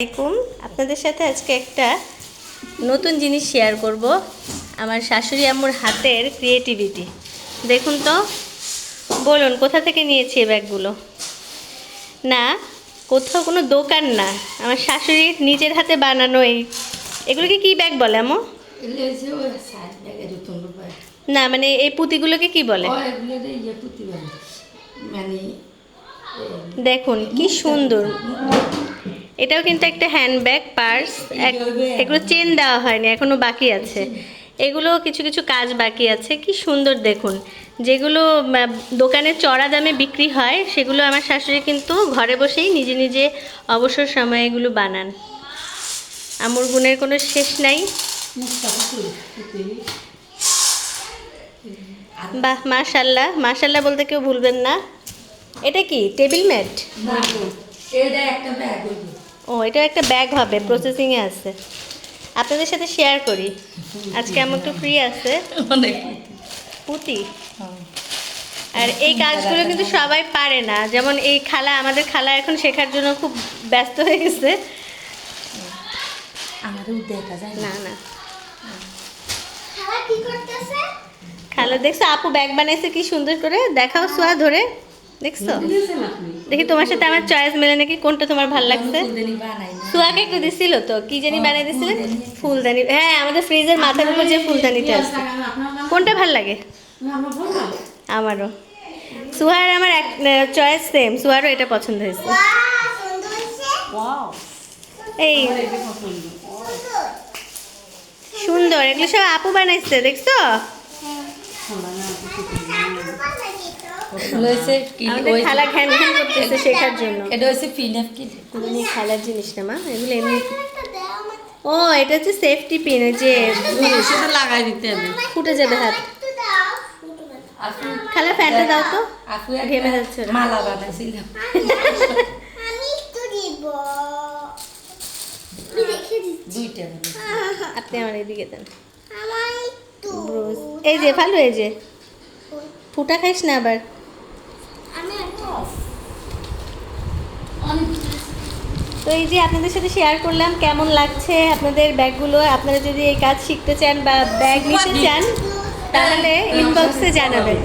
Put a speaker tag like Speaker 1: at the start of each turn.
Speaker 1: আলাইকুম। আপনাদের সাথে আজকে একটা নতুন জিনিস শেয়ার করব আমার শাশুড়ি আম্মুর হাতের ক্রিয়েটিভিটি দেখুন তো বলুন কোথা থেকে নিয়েছি এই ব্যাগগুলো? না কোথাও কোনো দোকান না। আমার শাশুড়ির নিজের হাতে বানানো এই এগুলোকে কি ব্যাগ বলে আমো না মানে এই পুঁতিগুলোকে কি বলে?
Speaker 2: ইয়ে। মানে
Speaker 1: দেখুন কি সুন্দর। এটাও কিন্তু একটা হ্যান্ডব্যাগ পার্স এগুলো চেন দেওয়া হয়নি, এখনও বাকি আছে। এগুলো কিছু কিছু কাজ বাকি আছে, কি সুন্দর দেখুন। যেগুলো দোকানে চড়া দামে বিক্রি হয়, সেগুলো আমার শাশুড়ি কিন্তু ঘরে বসেই নিজে নিজে অবসর সময়ে এগুলো বানান। আমুর গুণের কোনো শেষ নাই। বাহ, মাশাল্লাহ। মাশাল্লাহ বলতে কেউ ভুলবেন না। এটা কি টেবিল ম্যাট
Speaker 2: এটা একটা ব্যাগ
Speaker 1: ও এটা একটা ব্যাগ হবে প্রসেসিংয়ে আছে। আপনাদের সাথে শেয়ার করি। আজকে আমার একটু ফ্রি আছে।
Speaker 2: অনেক।
Speaker 1: পুঁতি। আর এই কাজগুলো কিন্তু সবাই পারে না। যেমন এই খালা আমাদের খালা এখন শেখার জন্য খুব ব্যস্ত হয়ে গেছে।
Speaker 2: আমারও দেখা যায়
Speaker 1: না। না
Speaker 3: খালা কি করতেছে?
Speaker 1: খালা দেখছ আপু ব্যাগ বানাইছে কি সুন্দর করে? দেখাও সোয়া ধরে। দেখছ? দেখি তোমার সাথে আমার চয়েস মেলে নাকি কোনটা তোমার ভালো লাগছে?
Speaker 2: বানাই
Speaker 1: সোয়াকে একটু দিছিল তো কি জানি বানিয়ে দিছিলেন ফুলদানি। হ্যাঁ আমাদের ফ্রিজের মাথার উপর যে ফুলদানিটা আছে। কোনটা ভালো লাগে? আমারও। সুহার আমার এক চয়েস সেম সুহারও এটা পছন্দ হয়েছে।
Speaker 3: বাহ সুন্দর হয়েছে।
Speaker 2: ওয়াও।
Speaker 1: এই। সুন্দর এগুলো সব আপু বানাইছে দেখছ
Speaker 2: এগুলো হচ্ছে কি
Speaker 1: আমাদের
Speaker 2: ওই
Speaker 1: খালা ঘ্যান ঘ্যান করতেছে শেখার জন্য।
Speaker 2: এটা হচ্ছে
Speaker 1: এগুলো খালার জিনিস না মা। এগুলো এমনি ও এটা হচ্ছে সেফটি পিন যে
Speaker 2: সেটা লাগাই দিতে হবে।
Speaker 1: ফুটে যাবে হাত।
Speaker 3: একটু দাও
Speaker 1: খালা ফ্যানটা দাও তো। ঘেমে যাচ্ছে
Speaker 2: মালা বানাইছিলাম
Speaker 3: আমি একটু দিব।
Speaker 2: দুইটা
Speaker 1: আপনি আমার এদিকে দেন। এই যে ভালো এই যে। ফুটা খাইস না আবার
Speaker 3: আমি একটা
Speaker 1: তো এই যে আপনাদের সাথে শেয়ার করলাম কেমন লাগছে আপনাদের ব্যাগগুলো আপনারা যদি এই কাজ শিখতে চান বা ব্যাগ নিতে চান তাহলে ইনবক্সে জানাবেন।